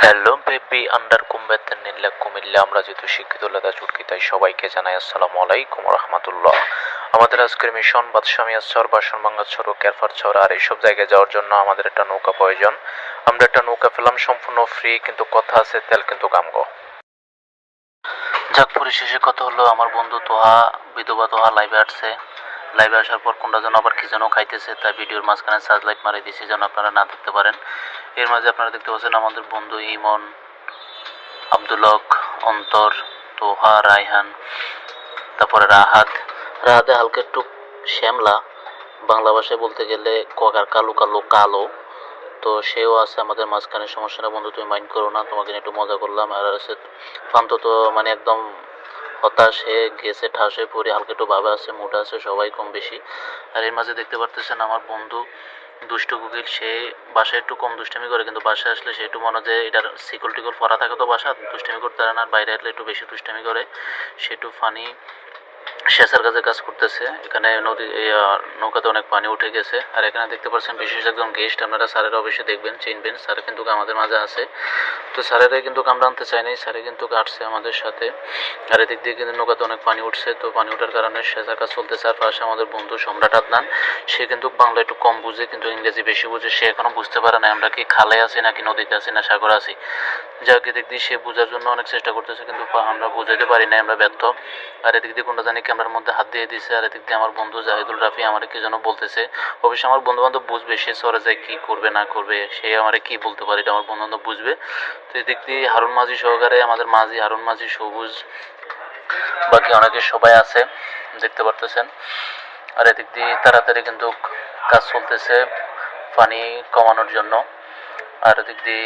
Hello under কুম্বেতে নিল্লা আমরা যেহেতু শিক্ষিত, লেদা চুটকি, তাই সবাইকে জানাই আসসালামু আলাইকুম রহমতুল্লাহ। আমাদের আজকের মিশন বাদশামিয়া চর বাসন বাঙ্গা চর ক্যারফার চর আর এইসব জায়গায় যাওয়ার জন্য আমাদের একটা নৌকা প্রয়োজন। আমরা একটা নৌকা পেলাম, সম্পূর্ণ ফ্রি কিন্তু কথা আছে, তেল কিন্তু কামগো যাক, পরিশেষে কথা হলো, আমার বন্ধু তোহা, বিধবা তোহা লাইভে আসছে। লাইভে আসার পর কোনটা যেন আবার কি যেন খাইতেছে তাই ভিডিওর মাঝখানে সার্চ লাইট মারি দিয়েছি যেন আপনারা না দেখতে পারেন। এর মাঝে আপনারা দেখতে পাচ্ছেন আমাদের বন্ধু ইমন আব্দুলক অন্তর, তোহা, রায়হান, তারপরে রাহাত। রাহাতে হালকা একটু শ্যামলা, বাংলা ভাষায় বলতে গেলে কগার কালো কালো কালো। তো সেও আছে আমাদের মাঝখানে সমস্যা বন্ধু তুমি মাইন্ড করো না, তোমাকে একটু মজা করলাম। আর আছে ফান্ত তো মানে একদম হতাশ হয়ে গেছে, ঠাসে পড়ে, হালকা একটু ভাবে আছে, মোটা আছে, সবাই কম বেশি। আর এর মাঝে দেখতে পারতেছেন আমার বন্ধু, দুষ্ট কুকিল, সে বাসায় একটু কম দুষ্টামি করে, কিন্তু বাসায় আসলে সে একটু মনে যে এটার সিকল টিকল পরা থাকে তো বাসা দুষ্টামি করতে পারে না, আর বাইরে আসলে একটু বেশি দুষ্টামি করে। সে একটু ফানি শেষের কাছে কাজ করতেছে। এখানে নদী নৌকাতে অনেক পানি উঠে গেছে। আর এখানে দেখতে পাচ্ছেন বিশেষ একজন গেস্ট। আপনারা স্যারের অবশ্যই দেখবেন, চিনবেন। স্যার কিন্তু আমাদের মাঝে আছে। তো স্যারেরা কিন্তু আমরা আনতে চাই নাই স্যারে কিন্তু কাটছে আমাদের সাথে। আর এদিক দিয়ে কিন্তু নৌকাতে অনেক পানি উঠছে। তো পানি ওঠার কারণে শেষের কাজ চলতেছে। আর পাশে আমাদের বন্ধু সম্রাট আদনান, সে কিন্তু বাংলা একটু কম বুঝে, কিন্তু ইংরেজি বেশি বুঝে। সে এখনও বুঝতে পারে না আমরা কি খালে আছি নাকি নদীতে আছি না সাগরে আছি। যাকে, এদিক দিয়ে সে বোঝার জন্য অনেক চেষ্টা করতেছে, কিন্তু আমরা বুঝাইতে পারি না আমরা ব্যর্থ। আর এদিক দিয়ে কোনটা জানি ক্যামেরার মধ্যে হাত দিয়ে দিছে আর এদিক দিয়ে আমার বন্ধু জাহিদুল রাফি আমার কি যেন বলতেছে। অবশ্য আমার বন্ধু বান্ধব বুঝবে সে সরে যায় কি করবে, না করবে, সে আমারে কি বলতে পারে এটা আমার বন্ধু বান্ধব বুঝবে। তো এদিক দিয়ে হারুন মাঝি সহকারে আমাদের মাঝি হারুন মাঝি সবুজ, বাকি অনেকে সবাই আছে, দেখতে পারতেছেন। আর এদিক দিয়ে তাড়াতাড়ি কিন্তু কাজ চলতেছে পানি কমানোর জন্য। আর এদিক দিয়ে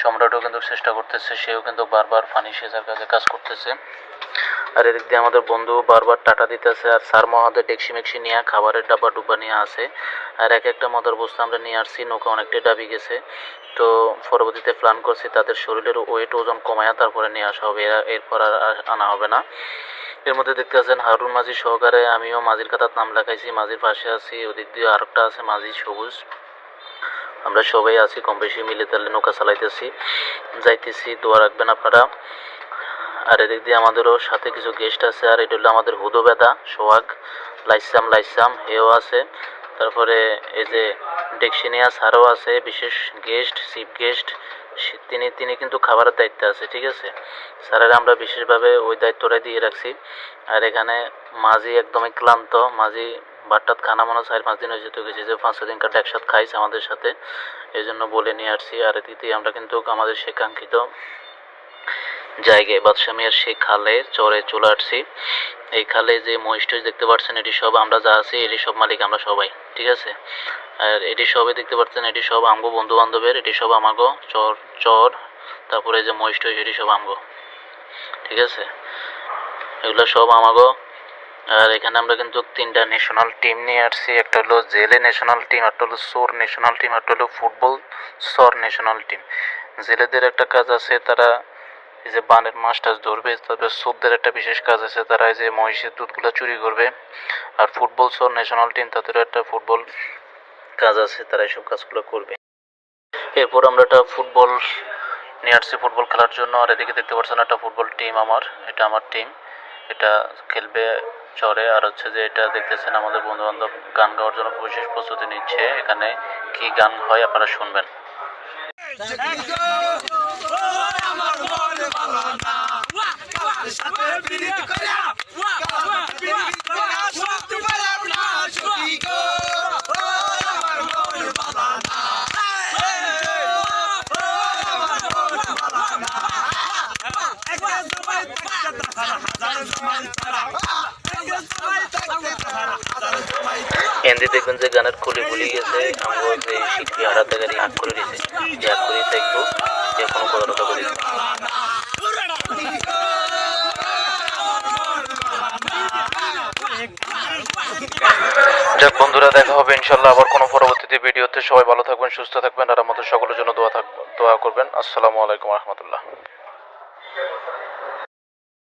সম্রাটও কিন্তু চেষ্টা করতেছে, সেও কিন্তু বারবার পানি সেচার কাজে কাজ করতেছে। আর এদিক দিয়ে আমাদের বন্ধু বারবার টাটা দিতেছে, আর স্যার মহাদের ডেকসি মেক্সি নিয়ে খাবারের ডাব্বা ডুব্বা নিয়ে আসে। আর এক একটা মদের বস্তু আমরা নিয়ে আসছি, নৌকা অনেকটাই ডাবি গেছে। তো পরবর্তীতে প্ল্যান করছি তাদের শরীরের ওয়েট ওজন কমায়া তারপরে নিয়ে আসা হবে, এরা- এরপর আর আর আনা হবে না। এর মধ্যে দেখতে আছেন হারুন মাঝি সহকারে আমিও মাঝির কাতার নাম লেখাইছি, মাঝির পাশে আছি, ওদিক দিয়ে আরেকটা আছে মাঝি সবুজ। আমরা সবাই আছি কম বেশি মিলে তাহলে নৌকা চালাইতেছি। যাইতেছি, দোয়া রাখবেন আপনারা। আর এদিক দিয়ে আমাদেরও সাথে কিছু গেস্ট আছে, আর এটা হলো আমাদের হুদো বেদা, সোহাগ, লাইসাম লাইসাম, হেও আছে। তারপরে এই যে ডেক্সিনিয়া স্যারও আছে, বিশেষ গেস্ট চিফ গেস্ট তিনি তিনি কিন্তু খাবারের দায়িত্বে আছে, ঠিক আছে? স্যারের আমরা বিশেষভাবে ওই দায়িত্বটাই দিয়ে রাখছি। আর এখানে মাঝি একদমই ক্লান্ত। মাঝি বাট্টাত খানা মনে চার পাঁচ দিন হয়ে যেতে গেছি, যে পাঁচ দিন কাটা একসাথে খাইছে আমাদের সাথে। এই জন্য বলে নিয়ে আসছি। আর এদিক আমরা কিন্তু আমাদের সে কাঙ্ক্ষিত জায়গায় বাদশামিয়ার সেই খালে চরে চলে আসছি। এই খালে যে মহিষ দেখতে পাচ্ছেন, এটি সব আমরা যা আছি, এটি সব মালিক আমরা সবাই, ঠিক আছে? আর এটি সবই দেখতে পাচ্ছেন, এটি সব আমগো বন্ধু বান্ধবের এটি সব আমাগো চর চর, তারপরে যে মহিষ টহিষ এটি সব আমগো, ঠিক আছে? এগুলো সব আমাগো। আর এখানে আমরা কিন্তু তিনটা ন্যাশনাল টিম নিয়ে আসছি, একটা হলো জেলে ন্যাশনাল টিম একটা হলো সোর ন্যাশনাল টিম একটা হলো ফুটবল সর ন্যাশনাল টিম জেলেদের একটা কাজ আছে, তারা এই যে বানের মাছ টাছ ধরবে, তারপরে সোদদের একটা বিশেষ কাজ আছে, তারা এই যে মহিষের দুধগুলো চুরি করবে। আর ফুটবল সর ন্যাশনাল টিম তাদেরও একটা ফুটবল কাজ আছে, তারা এইসব কাজগুলো করবে। এরপর আমরা একটা ফুটবল নিয়ে আসছি, ফুটবল খেলার জন্য। আর এদিকে দেখতে পাচ্ছেন একটা ফুটবল টিম আমার, এটা আমার টিম এটা খেলবে চরে আর হচ্ছে যে এটা দেখতেছেন আমাদের বন্ধু বান্ধব গান গাওয়ার জন্য বিশেষ প্রস্তুতি নিচ্ছে। এখানে কি গান হয় আপনারা শুনবেন। আমার মনে ভালো না সাথে বিরিত হিন্দি দেখবেন যে গানের খুলে ভুলে গেছে আমরা যে শিল্পী হারাতে গাড়ি হাত করে দিয়েছে যে হাত করে থাকব যে কোনো কথা বলি যাক বন্ধুরা, দেখা হবে ইনশাল্লাহ আবার কোনো পরবর্তীতে ভিডিওতে। সবাই ভালো থাকবেন, সুস্থ থাকবেন, আর আমাদের সকলের জন্য দোয়া থাকবেন দোয়া করবেন। আসসালামু আলাইকুম রহমতুল্লাহ।